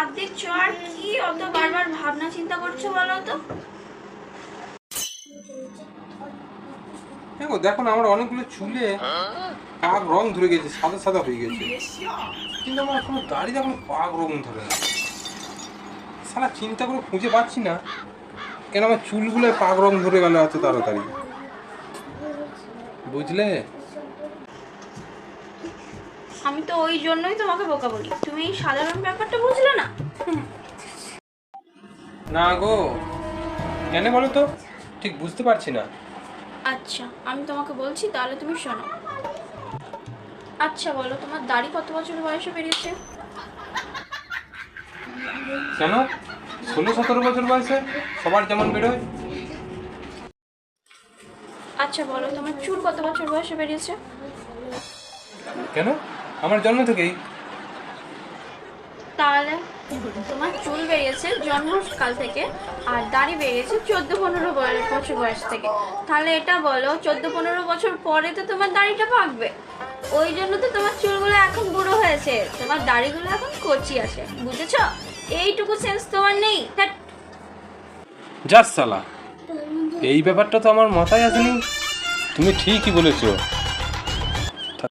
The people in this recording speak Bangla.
হাত দিচ্ছ আর কি অত বারবার ভাবনা চিন্তা করছ বলো তো? দেখো দেখো না আমার অনেকগুলো চুলে পাক রং ধরে গেছে সাদা সাদা হয়ে গেছে। কিন্তু আমার কোনো দাড়ি এখন পাক রং ধরে না। সারা চিন্তা করে খুঁজে পাচ্ছি না কেন আমার চুলগুলো পাক রং ধরে গেল এত তাড়াতাড়ি। বুঝলে? আমি তো ওই জন্যই তোমাকে বোকা বলি। তুমি এই সাধারণ ব্যাপারটা বুঝলে? না গো। কেন বলো তো? ঠিক বুঝতে পারছি না। আচ্ছা আমি তোমাকে বলছি তাহলে তুমি শোনো। আচ্ছা বলো তোমার দাড়ি কত বছর বয়সে বেরিয়েছে? কেন? ষোলো সতেরো বছর বয়সে? সবার যেমন বেরোয়। আচ্ছা বলো তোমার চুল কত বছর বয়সে বেরিয়েছে? কেন? আমার জন্ম থেকেই। তাহলে? তোমার চুল বেরিয়েছে জন্মকাল থেকে, আর দাড়ি বেরিয়েছে চোদ্দ পনেরো বছর বয়স থেকে। তাহলে এটা বলো, চোদ্দ পনেরো বছর পরে তো তোমার দাড়িটা পাকবে ওই জন্য তো তোমার চুলগুলো এখন বুড়ো হয়েছে। তোমার দাড়িগুলো এখন কচি আছে, বুঝেছ? এইটুকু সেন্স তোমার নেই। যাস সালা এই ব্যাপারটা তো আমার মাথায় আসেনি। তুমি ঠিকই বলেছ।